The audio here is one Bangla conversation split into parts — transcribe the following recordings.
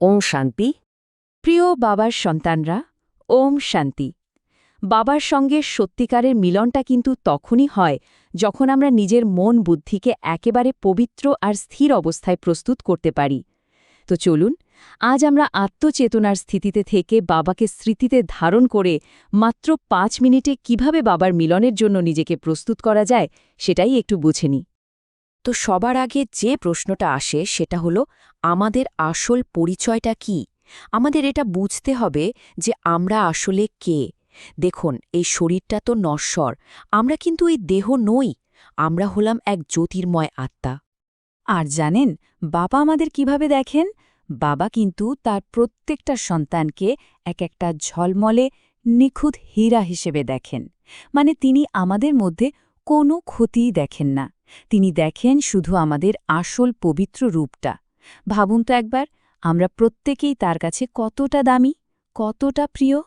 ওম শান্তি। প্রিয় বাবার সন্তানরা, ওম শান্তি। বাবার সঙ্গে সত্যিকারের মিলনটা কিন্তু তখনই হয় যখন আমরা নিজের মন বুদ্ধিকে একেবারে পবিত্র আর স্থির অবস্থায় প্রস্তুত করতে পারি। তো চলুন, আজ আমরা আত্মচেতনার স্থিতিতে থেকে বাবাকে স্মৃতিতে ধারণ করে মাত্র পাঁচ মিনিটে কীভাবে বাবার মিলনের জন্য নিজেকে প্রস্তুত করা যায় সেটাই একটু বুঝে নিই। তো সবার আগে যে প্রশ্নটা আসে সেটা হলো, আমাদের আসল পরিচয়টা কি? আমাদের এটা বুঝতে হবে যে আমরা আসলে কে। দেখুন, এই শরীরটা তো নশ্বর, আমরা কিন্তু এই দেহ নই, আমরা হলাম এক জ্যোতির্ময় আত্মা। আর জানেন, বাবা আমাদের কীভাবে দেখেন? বাবা কিন্তু তার প্রত্যেকটা সন্তানকে এক একটা ঝলমলে, নিখুঁত হীরা হিসেবে দেখেন। মানে তিনি আমাদের মধ্যে কোনো ক্ষতিই দেখেন না। তিনি দেখেন শুধু আমাদের আসল পবিত্র রূপটা। ভাবুন তো একবার, আমরা প্রত্যেকেই তার কাছে কতটা দামি, কতটা প্রিয়।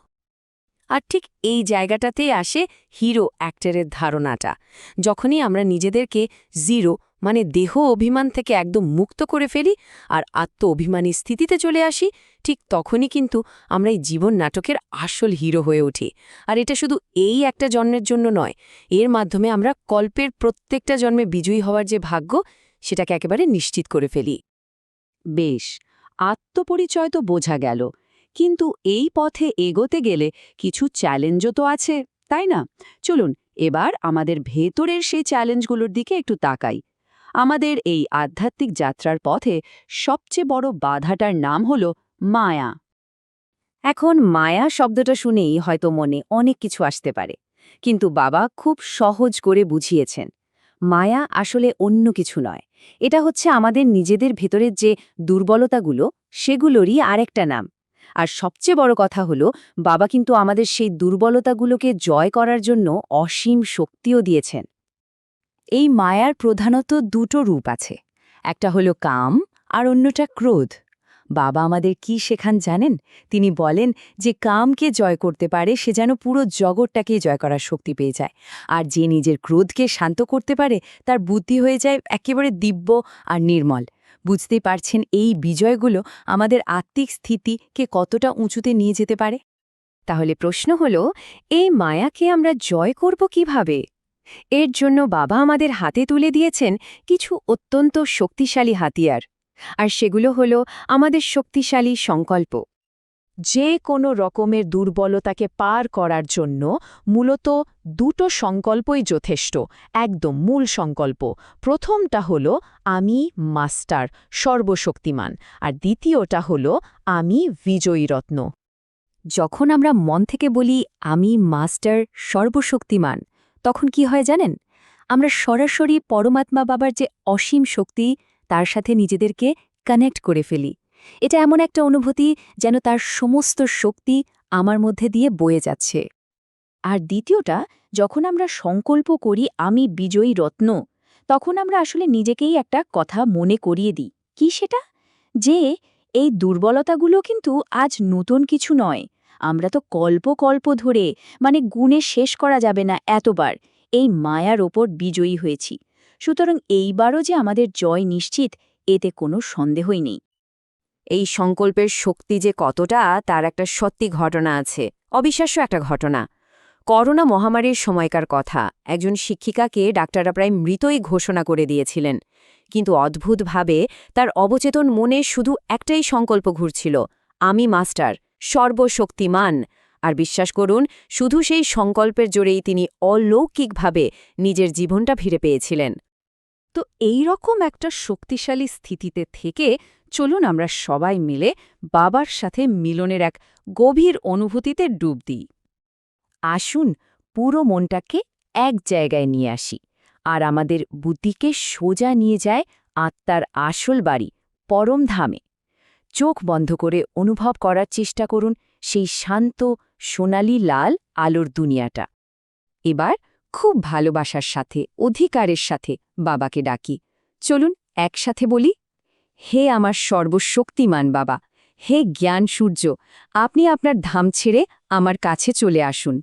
আর ঠিক এই জায়গাটাতেই আসে হিরো অ্যাক্টরের ধারণাটা। যখনই আমরা নিজেদেরকে জিরো মানে দেহ অভিমান থেকে একদম মুক্ত করে ফেলি আর আত্ম অভিমানী স্থিতিতে চলে আসি, ঠিক তখনই কিন্তু আমরা এই জীবন নাটকের আসল হিরো হয়ে উঠি। আর এটা শুধু এই একটা জন্মের জন্য নয়, এর মাধ্যমে আমরা কল্পের প্রত্যেকটা জন্মে বিজয়ী হওয়ার যে ভাগ্য, সেটাকে একেবারে নিশ্চিত করে ফেলি। বেশ, আত্মপরিচয় তো বোঝা গেল, কিন্তু এই পথে এগোতে গেলে কিছু চ্যালেঞ্জও তো আছে, তাই না? চলুন, এবার আমাদের ভেতরের সেই চ্যালেঞ্জগুলোর দিকে একটু তাকাই। আমাদের এই আধ্যাত্মিক যাত্রার পথে সবচেয়ে বড় বাধাটার নাম হল মায়া। এখন মায়া শব্দটা শুনেই হয়তো মনে অনেক কিছু আসতে পারে, কিন্তু বাবা খুব সহজ করে বুঝিয়েছেন, মায়া আসলে অন্য কিছু নয়। এটা হচ্ছে আমাদের নিজেদের ভেতরের যে দুর্বলতাগুলো, সেগুলোরই আরেকটা নাম। আর সবচেয়ে বড় কথা হলো, বাবা কিন্তু আমাদের সেই দুর্বলতাগুলোকে জয় করার জন্য অসীম শক্তিও দিয়েছেন। এই মায়ার প্রধানত দুটো রূপ আছে। একটা হলো কাম, আর অন্যটা ক্রোধ। বাবা আমাদের কি শেখান জানেন? তিনি বলেন যে কামকে জয় করতে পারে, সে যেন পুরো জগৎটাকে জয় করার শক্তি পেয়ে যায়। আর যে নিজের ক্রোধকে শান্ত করতে পারে, তার বুদ্ধি হয়ে যায় একেবারে দিব্য আর নির্মল। বুঝতেই পারছেন এই বিজয়গুলো আমাদের আত্মিক স্থিতিকে কতটা উঁচুতে নিয়ে যেতে পারে? তাহলে প্রশ্ন হল, এই মায়াকে আমরা জয় করব কীভাবে? এর জন্য বাবা আমাদের হাতে তুলে দিয়েছেন কিছু অত্যন্ত শক্তিশালী হাতিয়ার। আর সেগুলো হল আমাদের শক্তিশালী সংকল্প। যে কোনো রকমের দুর্বলতাকে পার করার জন্য মূলত দুটো সংকল্পই যথেষ্ট, একদম মূল সংকল্প। প্রথমটা হল, আমি মাস্টার, সর্বশক্তিমান। আর দ্বিতীয়টা হল, আমি বিজয়ী রত্ন যখন আমরা মন থেকে বলি, আমি মাস্টার, সর্বশক্তিমান তখন কি হয় জানেন? আমরা সরাসরি পরমাত্মা বাবার যে অসীম শক্তি, তার সাথে নিজেদেরকে কানেক্ট করে ফেলি। এটা এমন একটা অনুভূতি যেন তার সমস্ত শক্তি আমার মধ্যে দিয়ে বয়ে যাচ্ছে। আর দ্বিতীয়টা, যখন আমরা সংকল্প করি, আমি বিজয়ী রত্ন তখন আমরা আসলে নিজেকেই একটা কথা মনে করিয়ে দিই। কি সেটা? যে এই দুর্বলতাগুলো কিন্তু আজ নতুন কিছু নয়। আমরা তো কল্প কল্প ধরে মানে গুণে শেষ করা যাবে না এতবার। এই মায়ার ওপর বিজয়ী হয়েছি। সুতরাং এইবারও যে আমাদের জয় নিশ্চিত, এতে কোনো সন্দেহই নেই। এই সংকল্পের শক্তি যে কতটা, তার একটা সত্যি ঘটনা আছে, অবিশ্বাস্য একটা ঘটনা। করোনা মহামারীর সময়কার কথা, একজন শিক্ষিকাকে ডাক্তাররা প্রায় মৃতই ঘোষণা করে দিয়েছিলেন। কিন্তু অদ্ভুতভাবে, তার অবচেতন মনে শুধু একটাই সংকল্প ঘুরছিল, আমি মাস্টার। সর্বশক্তিমান। আর বিশ্বাস করুন, শুধু সেই সংকল্পের জোরেই তিনি অলৌকিকভাবে নিজের জীবনটা ফিরে পেয়েছিলেন। তো এই রকম একটা শক্তিশালী স্থিতিতে থেকে চলুন আমরা সবাই মিলে বাবার সাথে মিলনের এক গভীর অনুভূতিতে ডুব দিই। আসুন, পুরো মনটাকে এক জায়গায় নিয়ে আসি। আর আমাদের বুদ্ধিকে সোজা নিয়ে যায় আত্মার আসল বাড়ি, পরম ধামে। চোখ বন্ধ করে অনুভব করার চেষ্টা করুন সেই শান্ত, সোনালি, লাল আলোর দুনিয়াটা। এবার খুব ভালোবাসার সাথে, অধিকারের সাথে বাবাকে ডাকি। চলুন একসাথে বলি, হে আমার সর্বশক্তিমান বাবা, হে জ্ঞান সূর্য, আপনি আপনার ধাম ছেড়ে আমার কাছে চলে আসুন।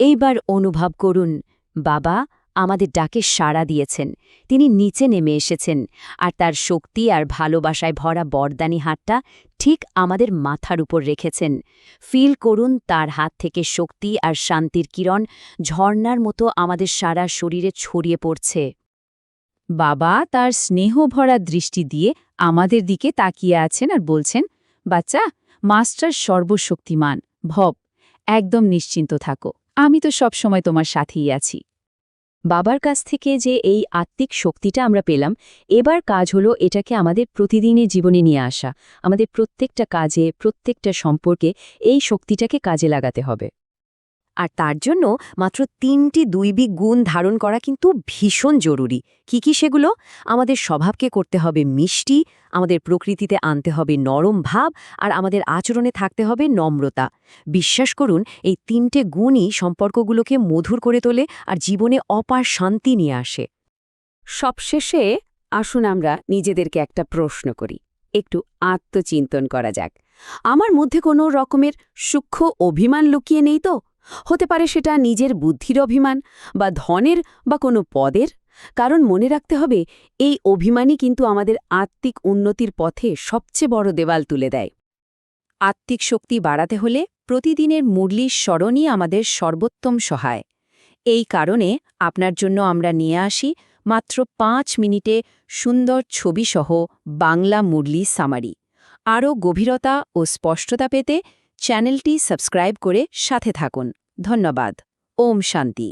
এইবার অনুভব করুন, বাবা আমাদের ডাকে সাড়া দিয়েছেন। তিনি নিচে নেমে এসেছেন আর তার শক্তি আর ভালোবাসায় ভরা বরদানি হাতটা ঠিক আমাদের মাথার উপর রেখেছেন। ফিল করুন তার হাত থেকে শক্তি আর শান্তির কিরণ ঝর্ণার মতো আমাদের সারা শরীরে ছড়িয়ে পড়ছে। বাবা তার স্নেহ ভরা দৃষ্টি দিয়ে আমাদের দিকে তাকিয়ে আছেন আর বলছেন, বাচ্চা, মাস্টার সর্বশক্তিমান, ভব, একদম নিশ্চিন্ত থাকো। আমি তো সব সময় তোমার সাথেই আছি। বাবার কাছ থেকে যে এই আত্মিক শক্তিটা আমরা পেলাম, এবার কাজ হলো এটাকে আমাদের প্রতিদিনের জীবনে নিয়ে আসা। আমাদের প্রত্যেকটা কাজে, প্রত্যেকটা সম্পর্কে এই শক্তিটাকে কাজে লাগাতে হবে। আর তার জন্য মাত্র তিনটি দুইবিক গুণ ধারণ করা কিন্তু ভীষণ জরুরি। কি কি সেগুলো? আমাদের স্বভাবকে করতে হবে মিষ্টি, আমাদের প্রকৃতিতে আনতে হবে নরম ভাব, আর আমাদের আচরণে থাকতে হবে নম্রতা। বিশ্বাস করুন, এই তিনটে গুণই সম্পর্কগুলোকে মধুর করে তোলে আর জীবনে অপার শান্তি নিয়ে আসে। সবশেষে আসুন আমরা নিজেদেরকে একটা প্রশ্ন করি। একটু আত্মচিন্তন করা যাক। আমার মধ্যে কোনো রকমের সূক্ষ্ম অভিমান লুকিয়ে নেই তো? হতে পারে সেটা নিজের বুদ্ধির অভিমান বা ধনের বা কোনো পদের। কারণ মনে রাখতে হবে, এই অভিমানই কিন্তু আমাদের আত্মিক উন্নতির পথে সবচেয়ে বড় দেওয়াল তুলে দেয়। আত্মিক শক্তি বাড়াতে হলে প্রতিদিনের মুরলির স্মরণই আমাদের সর্বোত্তম সহায়। এই কারণে আপনার জন্য আমরা নিয়ে আসি মাত্র পাঁচ মিনিটে সুন্দর ছবিসহ বাংলা মুরলি সামারি। আরও গভীরতা ও স্পষ্টতা পেতে চ্যানেলটি সাবস্ক্রাইব করে সাথে থাকুন। ধন্যবাদ। ওম শান্তি।